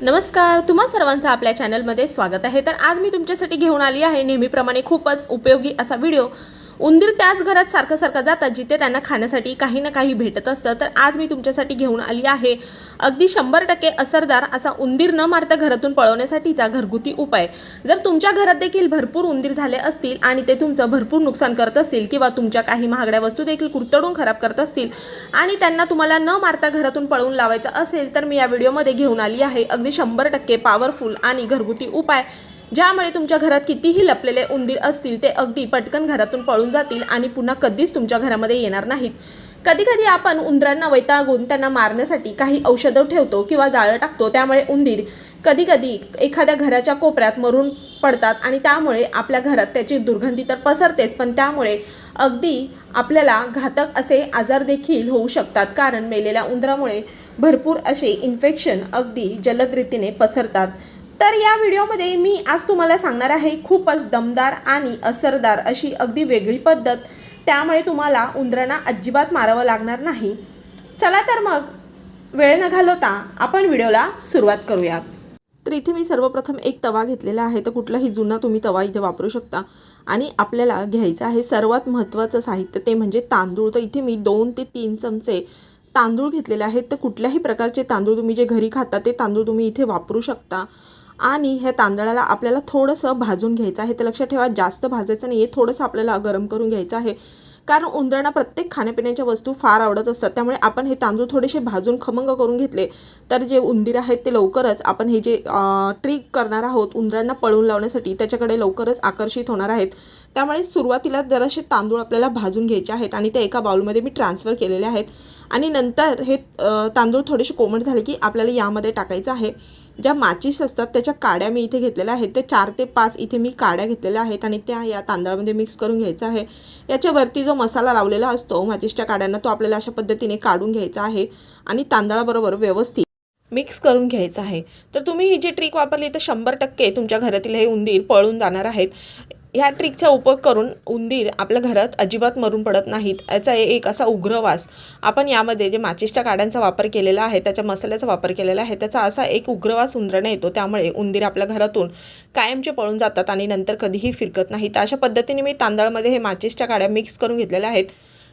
नमस्कार तुम्हा सर्वांचं आपल्या चॅनलमध्ये स्वागत आहे. तर आज मी तुमच्यासाठी घेऊन आली आहे नेहमीप्रमाणे खूपच उपयोगी असा व्हिडिओ उंदीर त्याच घरात सारखं सारखं जातात जिथे त्यांना खाण्यासाठी काही ना काही भेटत असतं. तर आज मी तुमच्यासाठी घेऊन आली आहे अगदी शंभर टक्के असरदार असा उंदीर न मारता घरातून पळवण्यासाठीचा घरगुती उपाय. जर तुमच्या घरात देखील भरपूर उंदीर झाले असतील आणि ते तुमचं भरपूर नुकसान करत असतील किंवा तुमच्या काही महागड्या वस्तू देखील कुरतडून खराब करत असतील आणि त्यांना तुम्हाला न मारता घरातून पळवून लावायचं असेल तर मी या व्हिडिओमध्ये घेऊन आली आहे अगदी शंभर टक्के पॉवरफुल आणि घरगुती उपाय. ज्यामुळे तुमच्या घरात कितीही लपलेले उंदीर असतील ते अगदी पटकन घरातून पळून जातील आणि पुन्हा कधीच तुमच्या घरामध्ये येणार नाहीत. कधी कधी आपण उंदरांना वैतागून त्यांना मारण्यासाठी काही औषधं ठेवतो किंवा जाळं टाकतो त्यामुळे उंदीर कधी कधी एखाद्या घराच्या कोपऱ्यात मरून पडतात आणि त्यामुळे आपल्या घरात त्याची दुर्गंधी तर पसरतेच पण त्यामुळे अगदी आपल्याला घातक असे आजार देखील होऊ शकतात. कारण मेलेल्या उंदरामुळे भरपूर असे इन्फेक्शन अगदी जलद रीतीने पसरतात. तर या व्हिडिओमध्ये मी आज तुम्हाला सांगणार आहे खूपच दमदार आणि असरदार अशी अगदी वेगळी पद्धत. त्यामुळे तुम्हाला उंदरांना अजिबात मारावं लागणार नाही. चला तर मग वेळ न घालवता आपण व्हिडिओला सुरुवात करूयात. तर इथे मी सर्वप्रथम एक तवा घेतलेला आहे तर कुठलाही जुना तुम्ही तवा इथे वापरू शकता. आणि आपल्याला घ्यायचं आहे सर्वात महत्त्वाचं साहित्य ते म्हणजे तांदूळ. तर इथे मी दोन ते तीन चमचे तांदूळ घेतलेले आहेत. तर कुठल्याही प्रकारचे तांदूळ तुम्ही जे घरी खाता ते तांदूळ तुम्ही इथे वापरू शकता. आणि ह्या तांदळाला आपल्याला थोडंसं भाजून घ्यायचं आहे. तर लक्षात ठेवा जास्त भाजायचं नाही आहे थोडंसं आपल्याला गरम करून घ्यायचं आहे. कारण उंदरांना प्रत्येक खाण्यापिण्याच्या वस्तू फार आवडत असतात. त्यामुळे आपण हे तांदूळ थोडेसे भाजून खमंग करून घेतले तर जे उंदीर आहेत ते लवकरच आपण हे जे ट्रिक करणार आहोत उंदरांना पळून लावण्यासाठी त्याच्याकडे लवकरच आकर्षित होणार आहेत. त्यामुळे सुरुवातीला जरासे तांदूळ आपल्याला भाजून घ्यायचे आहेत आणि ते एका बाउलमध्ये मी ट्रान्सफर केलेले आहेत. आणि नंतर हे तांदूळ थोडेसे कोमट झाले की आपल्याला यामध्ये टाकायचं आहे. ज्या माचीस असतात त्याच्या काड्या मी इथे घेतलेल्या आहेत. ते चार ते पाच इथे मी काड्या घेतलेल्या आहेत आणि त्या या तांदळामध्ये मिक्स करून घ्यायचा आहे. याच्यावरती जो मसाला लावलेला असतो माचीसच्या काड्यांना तो आपल्याला अशा पद्धतीने काढून घ्यायचा आहे आणि तांदळाबरोबर व्यवस्थित मिक्स करून घ्यायचं आहे. तर तुम्ही ही जी ट्रिक वापरली तर शंभर टक्के तुमच्या घरातील हे उंदीर पळून जाणार आहेत. ह्या ट्रिकचा उपयोग करून उंदीर आपल्या घरात अजिबात मरून पडत नाहीत. याचा एक असा उग्रवास आपण यामध्ये जे माचिसच्या काड्यांचा वापर केलेला आहे त्याच्या मसाल्याचा वापर केलेला आहे त्याचा असा एक उग्रवास उंदराने येतो. त्यामुळे उंदीर आपल्या घरातून कायमचे पळून जातात आणि नंतर कधीही फिरकत नाही तर अशा पद्धतीने मी तांदळामध्ये हे माचिसच्या काड्या मिक्स करून घेतलेल्या आहेत.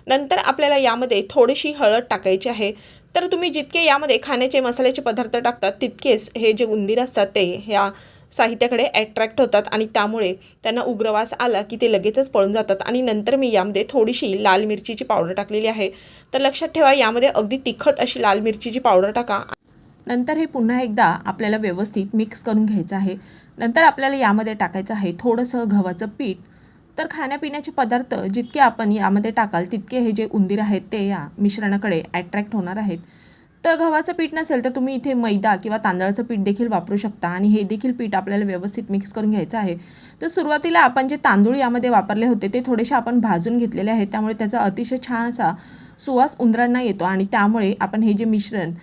नंतर आपल्याला यामध्ये थोडीशी हळद टाकायची आहे. तर तुम्ही जितके यामध्ये खाण्याचे मसाल्याचे पदार्थ टाकतात तितकेच हे जे उंदीर असतात ते ह्या साहित्याकडे ॲट्रॅक्ट होतात आणि त्यामुळे त्यांना उग्रवास आला की ते लगेचच पळून जातात. आणि नंतर मी यामध्ये थोडीशी लाल मिरचीची पावडर टाकलेली आहे. तर लक्षात ठेवा यामध्ये अगदी तिखट अशी लाल मिरचीची पावडर टाका. नंतर हे पुन्हा एकदा आपल्याला व्यवस्थित मिक्स करून घ्यायचं आहे. नंतर आपल्याला यामध्ये टाकायचं आहे थोडंसं गव्हाचं पीठ. तर खाण्यापिण्याचे पदार्थ जितके आपण यामध्ये टाकाल तितके हे जे उंदीर आहेत ते या मिश्रणाकडे ॲट्रॅक्ट होणार आहेत. तर गव्हाचं पीठ नसेल तर तुम्ही इथे मैदा किंवा तांदळाचं पीठ देखील वापरू शकता. आणि हे देखील पीठ आपल्याला व्यवस्थित मिक्स करून घ्यायचं आहे. तर सुरुवातीला आपण जे तांदूळ यामध्ये वापरले होते ते थोडेसे आपण भाजून घेतलेले आहेत. त्यामुळे त्याचा अतिशय छान असा सुवास उंदरांना येतो. आणि त्यामुळे आपण हे जे मिश्रण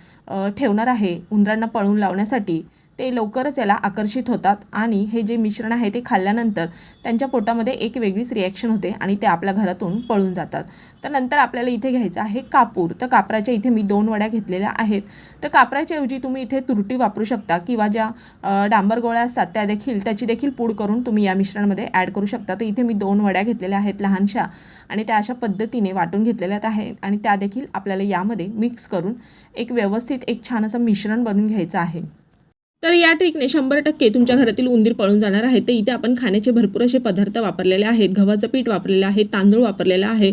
ठेवणार आहे उंदरांना पळून लावण्यासाठी ते लवकरच याला आकर्षित होतात आणि हे जे मिश्रण आहे ते खाल्ल्यानंतर त्यांच्या पोटामध्ये एक वेगळीच रिॲक्शन होते आणि ते आपल्या घरातून पळून जातात. तर नंतर आपल्याला इथे घ्यायचं आहे कापूर. तर कापराच्या इथे मी दोन वड्या घेतलेल्या आहेत. तर कापराच्या ऐवजी तुम्ही इथे तुरटी वापरू शकता किंवा ज्या डांबर गोळ्या असतात त्या देखील त्याची देखील पूड करून तुम्ही या मिश्रणामध्ये ॲड करू शकता. तर इथे मी दोन वड्या घेतलेल्या आहेत लहानशा आणि त्या अशा पद्धतीने वाटून घेतलेल्या आहेत आणि त्या देखील आपल्याला यामध्ये मिक्स करून एक व्यवस्थित एक छान असं मिश्रण बनवून घ्यायचं आहे. तर या ट्रिकने शंभर टक्के तुमच्या घरातील उंदीर पळून जाणार आहे तर इथे आपण खाण्याचे भरपूर असे पदार्थ वापरलेले आहेत. गव्हाचं पीठ वापरलेलं आहे तांदूळ वापरलेला आहे.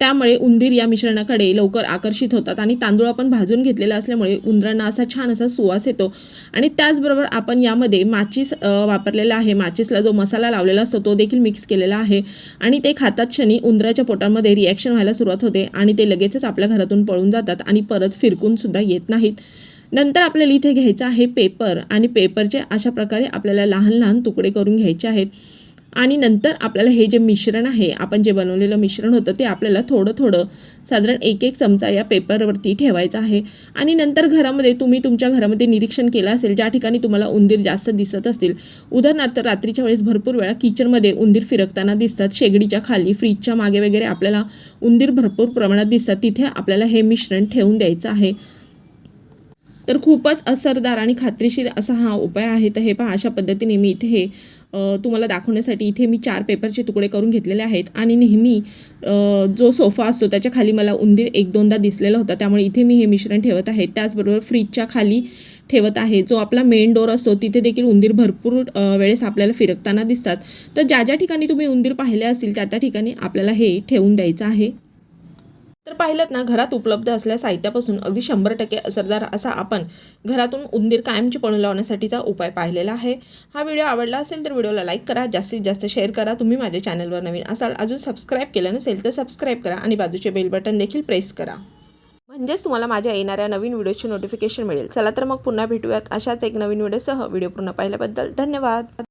त्यामुळे उंदीर या मिश्रणाकडे लवकर आकर्षित होतात आणि तांदूळ आपण भाजून घेतलेला असल्यामुळे उंदरांना असा छान असा सुवास येतो. आणि त्याचबरोबर आपण यामध्ये माचीस वापरलेला आहे. माचीसला जो मसाला लावलेला असतो तो देखील मिक्स केलेला आहे. आणि ते खातात क्षणी उंदराच्या पोटामध्ये रिॲक्शन व्हायला सुरुवात होते आणि ते लगेचच आपल्या घरातून पळून जातात आणि परत फिरकून सुद्धा येत नाहीत. नंतर आपल्याला इथे घ्यायचं आहे पेपर आणि पेपरचे अशा प्रकारे आपल्याला लहान लहान तुकडे करून घ्यायचे आहेत. आणि नंतर आपल्याला हे जे मिश्रण आहे आपण जे बनवलेलं मिश्रण होतं ते आपल्याला थोडं थोडं साधारण एक एक चमचा या पेपरवरती ठेवायचा आहे. आणि नंतर घरामध्ये तुम्ही तुमच्या घरामध्ये निरीक्षण केलं असेल ज्या ठिकाणी तुम्हाला उंदीर जास्त दिसत असतील. उदाहरणार्थ रात्रीच्या वेळेस भरपूर वेळा किचनमध्ये उंदीर फिरकताना दिसतात शेगडीच्या खाली फ्रीजच्या मागे वगैरे आपल्याला उंदीर भरपूर प्रमाणात दिसतात. तिथे आपल्याला हे मिश्रण ठेवून द्यायचं आहे. तर खूपच असरदार आणि खात्रीशीर असा हा उपाय आहे. तर हे पहा अशा पद्धतीने मी इथे हे तुम्हाला दाखवण्यासाठी इथे मी चार पेपरचे तुकडे करून घेतलेले आहेत. आणि नेहमी जो सोफा असतो त्याच्याखाली मला उंदीर एक दोनदा दिसलेला होता. त्यामुळे इथे मी हे मिश्रण ठेवत आहे. त्याचबरोबर फ्रीजच्या खाली ठेवत आहे. जो आपला मेन डोर असतो तिथे देखील उंदीर भरपूर वेळेस आपल्याला फिरकताना दिसतात. तर ज्या ज्या ठिकाणी तुम्ही उंदीर पाहिले असतील त्या त्या ठिकाणी आपल्याला हे ठेवून द्यायचं आहे. तर पाहिलं ना घरात उपलब्ध असलेल्या साहित्यापासून अगदी शंभर टक्के असरदार असा आपण घरातून उंदीर कायमची पळून लावण्यासाठीचा उपाय पाहिलेला आहे. हा व्हिडिओ आवडला असेल तर व्हिडिओला लाईक करा जास्तीत जास्त शेअर करा. तुम्ही माझ्या चॅनलवर नवीन असाल अजून सबस्क्राईब केलं नसेल तर सबस्क्राईब करा आणि बाजूचे बेल बटन देखील प्रेस करा. म्हणजेच तुम्हाला माझ्या येणाऱ्या नवीन व्हिडिओची नोटिफिकेशन मिळेल. चला तर मग पुन्हा भेटूयात अशाच एक नवीन व्हिडिओसह. व्हिडिओ पूर्ण पाहिल्याबद्दल धन्यवाद.